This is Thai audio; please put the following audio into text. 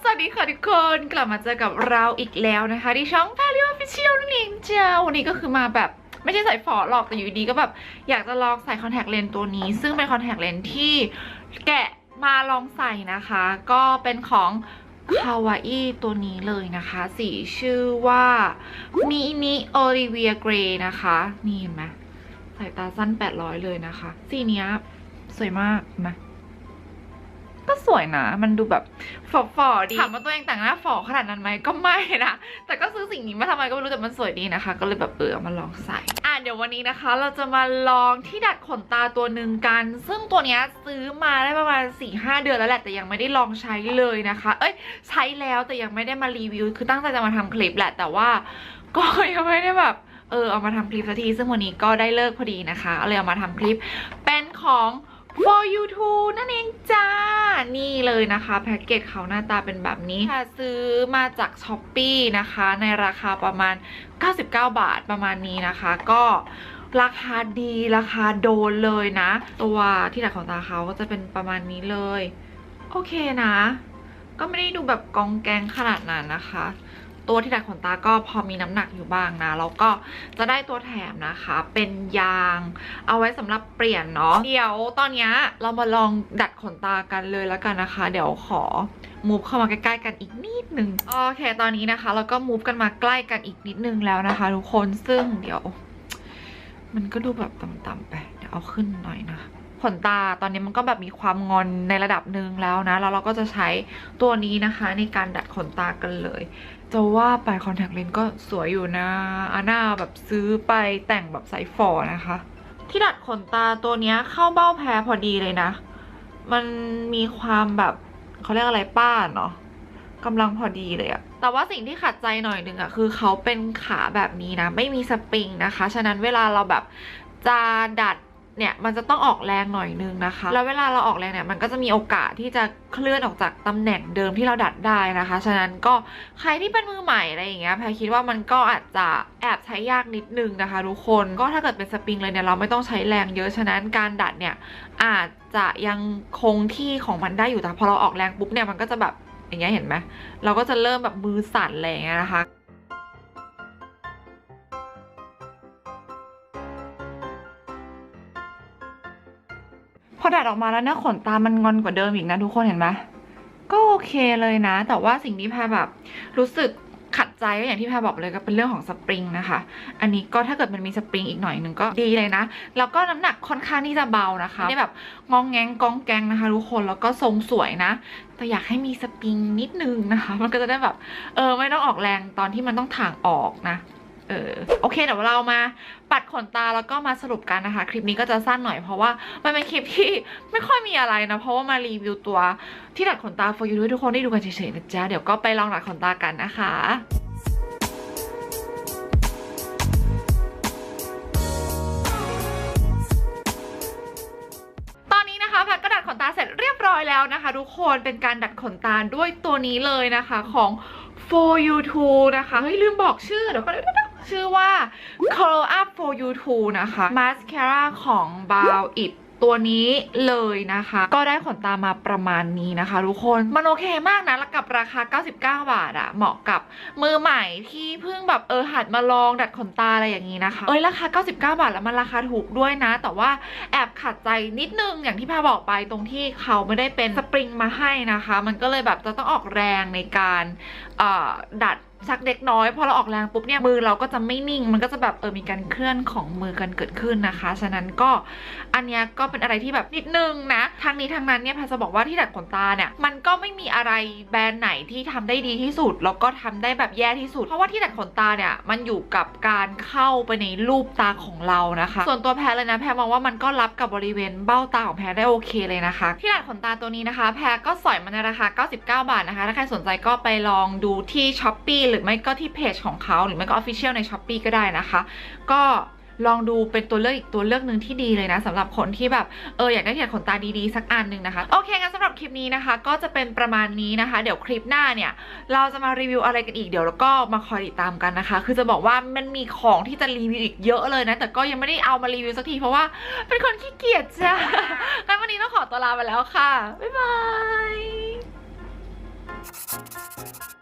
สวัสดีค่ะทุกคนกลับมาเจอกับเราอีกแล้วนะคะที่ช่อง p a l e o Official นั่นเจ้าวันนี้ก็คือมาแบบไม่ใช่ใส่ฝอหรอกแต่อยู่ดีก็แบบอยากจะลองใส่คอนแทคเลนส์ตัวนี้ ซึ่งเป็นคอนแทคเลนส์ที่แกะมาลองใส่นะคะ ก็เป็นของคาวาอิตัวนี้เลยนะคะ สีชื่อว่ามินิโอลิเวียเกรนะคะ นี่เห็นไหมสายตาสั้น 800 เลยนะคะ สีนี้สวยมากนไหม ก็สวยนะ มันดูแบบฝ่อๆดีถามว่าตัวเองแต่งหน้าฝ่อขนาดนั้นไหมก็ไม่นะแต่ก็ซื้อสิ่งนี้มาทำไมก็ไม่รู้แต่มันสวยดีนะคะ ก็เลยแบบเออเอามาลองใส่อะเดี๋ยววันนี้นะคะ เราจะมาลองที่ดัดขนตาตัวหนึ่งกัน ซึ่งตัวเนี้ยซื้อมาได้ประมาณ4ี่ห้าเดือนแล้วแหละแต่ยังไม่ได้ลองใช้เลยนะคะ เอ้ยใช้แล้วแต่ยังไม่ได้มารีวิว คือตั้งใจจะมาทำคลิปแหละแต่ว่าก็ยังไม่ได้แบบเออเอามาทำคลิปสักทีซึ่งวันนี้ก็ได้เลิกพอดีนะคะก็เลยเอามาทำคลิปเป็นของ for you too นั่นเองจ้า นี่เลยนะคะแพ็กเกจเขาหน้าตาเป็นแบบนี้ค่ะซื้อมาจาก s h อ p e e นะคะ ในราคาประมาณ 99 บาทประมาณนี้นะคะ ก็ราคาดีราคาโดนเลยนะ ตัวที่ดัดของตาเขาก็จะเป็นประมาณนี้เลย โอเคนะ ก็ไม่ได้ดูแบบกองแกงขนาดนั้นนะคะ ตัวที่ดัดขนตาก็พอมีน้ำหนักอยู่บ้างนะ แล้วก็จะได้ตัวแถมนะคะ เป็นยางเอาไว้สำหรับเปลี่ยนเนาะเดี๋ยวตอนนี้เรามาลองดัดขนตากันเลยแล้วกันนะคะ เดี๋ยวขอมูฟเข้ามาใกล้ๆกันอีกนิดนึงโอเคตอนนี้นะคะ เราก็มูฟกันมาใกล้กันอีกนิดนึงแล้วนะคะ ทุกคนซึ่งเดี๋ยว มันก็ดูแบบต่ำๆไปเดี๋ยวเอาขึ้นหน่อยนะ ขนตาตอนนี้มันก็แบบมีความงอนในระดับหนึ่งแล้วนะ แล้วเราก็จะใช้ตัวนี้นะคะในการดัดขนตากันเลย จะว่าไปคอนแทคเลนส์ก็สวยอยู่นะอาน่าแบบซื้อไปแต่งแบบใส่ฝอนะคะ ที่ดัดขนตาตัวนี้เข้าเบ้าแพ้พอดีเลยนะ มันมีความแบบเขาเรียกอะไรป้านเนาะกำลังพอดีเลยอะแต่ว่าสิ่งที่ขัดใจหน่อยหนึ่งอะคือเขาเป็นขาแบบนี้นะ ไม่มีสปริงนะคะ ฉะนั้นเวลาเราแบบจะดัด เนี่ยมันจะต้องออกแรงหน่อยนึงนะคะ แล้วเวลาเราออกแรงเนี่ยมันก็จะมีโอกาสที่จะเคลื่อนออกจากตำแหน่งเดิมที่เราดัดได้นะคะ ฉะนั้นก็ใครที่เป็นมือใหม่อะไรอย่างเงี้ยแพรคิดว่ามันก็อาจจะแอบใช้ยากนิดนึงนะคะทุกคน ก็ถ้าเกิดเป็นสปริงเลยเนี่ยเราไม่ต้องใช้แรงเยอะ ฉะนั้นการดัดเนี่ยอาจจะยังคงที่ของมันได้อยู่แต่พอเราออกแรงปุ๊บเนี่ยมันก็จะแบบอย่างเงี้ยเห็นไหมเราก็จะเริ่มแบบมือสั่นอะไรอย่างเงี้ยนะคะ ดัดออกมาแล้วเนี่ยขนตามันงอนกว่าเดิมอีกนะทุกคนเห็นไหมก็โอเคเลยนะ แต่ว่าสิ่งที่แพรแบบรู้สึกขัดใจก็อย่างที่แพรบอกเลยก็เป็นเรื่องของสปริงนะคะ อันนี้ก็ถ้าเกิดมันมีสปริงอีกหน่อยหนึ่งก็ดีเลยนะ แล้วก็น้ำหนักค่อนข้างที่จะเบานะคะไม่ได้แบบงองแงงกองแกงนะคะทุกคนแล้วก็ทรงสวยนะ แต่อยากให้มีสปริงนิดนึงนะคะ มันก็จะได้แบบเออไม่ต้องออกแรงตอนที่มันต้องถ่างออกนะ เออโอเคเดี๋ยวเรามาปัดขนตาแล้วก็มาสรุปกันนะคะ คลิปนี้ก็จะสั้นหน่อยเพราะว่ามันเป็นคลิปที่ไม่ค่อยมีอะไรนะ เพราะว่ามารีวิวตัวที่ดัดขนตา for you ด้วยทุกคนได้ดูกันเฉยๆนะจ๊ะเดี๋ยวก็ไปลองดัดขนตากันนะคะตอนนี้นะคะแพทก็ดัดขนตาเสร็จเรียบร้อยแล้วนะคะ ทุกคนเป็นการดัดขนตาด้วยตัวนี้เลยนะคะของ for you too นะคะ เฮ้ย ลืมบอกชื่อเดี๋ยวก็ ชื่อว่า curl up for you too นะคะ mascara ของ Bow It ตัวนี้เลยนะคะ ก็ได้ขนตามาประมาณนี้นะคะ ทุกคนมันโอเคมากนะแล้วกับราคา 99 บาทอะเหมาะกับมือใหม่ที่เพิ่งแบบเออหัดมาลองดัดขนตาอะไรอย่างนี้นะคะ เอ้ยราคา 99 บาทแล้วมันราคาถูกด้วยนะ แต่ว่าแอบขัดใจนิดนึงอย่างที่พรบอกไปตรงที่เขาไม่ได้เป็นสปริงมาให้นะคะ มันก็เลยแบบจะต้องออกแรงในการออดัด สักเล็กน้อย พอเราออกแรงปุ๊บเนี่ยมือเราก็จะไม่นิ่ง มันก็จะแบบเออมีการเคลื่อนของมือกันเกิดขึ้นนะคะ ฉะนั้นก็อันเนี้ยก็เป็นอะไรที่แบบนิดนึงนะทางนี้ทางนั้นเนี่ยแพรจะบอกว่าที่ดัดขนตาเนี่ยมันก็ไม่มีอะไรแบรนด์ไหนที่ทำได้ดีที่สุดแล้วก็ทำได้แบบแย่ที่สุด เพราะว่าที่ดัดขนตาเนี่ยมันอยู่กับการเข้าไปในรูปตาของเรานะคะ ส่วนตัวแพรเลยนะแพรมองว่ามันก็รับกับบริเวณเบ้าตาของแพรได้โอเคเลยนะคะ ที่ดัดขนตาตัวนี้นะคะ แพรก็สอยมาในราคา 99 บาทนะคะถ้าใครสนใจก็ไปลองดูที่ s h อ p e e หรือไม่ก็ที่เพจของเขาหรือไม่ก็ Official ใน s h อ p e e ก็ได้นะคะ ก็ลองดูเป็นตัวเลือกอีกตัวเลือกหนึ่งที่ดีเลยนะสำหรับคนที่แบบเอออยากได้ที่ดัดขนตาดีๆ สักอันหนึ่งนะคะ โอเคงั้นสำหรับคลิปนี้นะคะ ก็จะเป็นประมาณนี้นะคะ เดี๋ยวคลิปหน้าเนี่ย เราจะมารีวิวอะไรกันอีกเดี๋ยวเราก็มาคอยติดตามกันนะคะ คือจะบอกว่ามันมีของที่จะรีวิวอีกเยอะเลยนะ แต่ก็ยังไม่ได้เอามารีวิวสักทีเพราะว่าเป็นคนขี้เกียจจ้ะงั้นวันนี้ต้องขอตัวลาไปแล้วค่ะบ๊ายบาย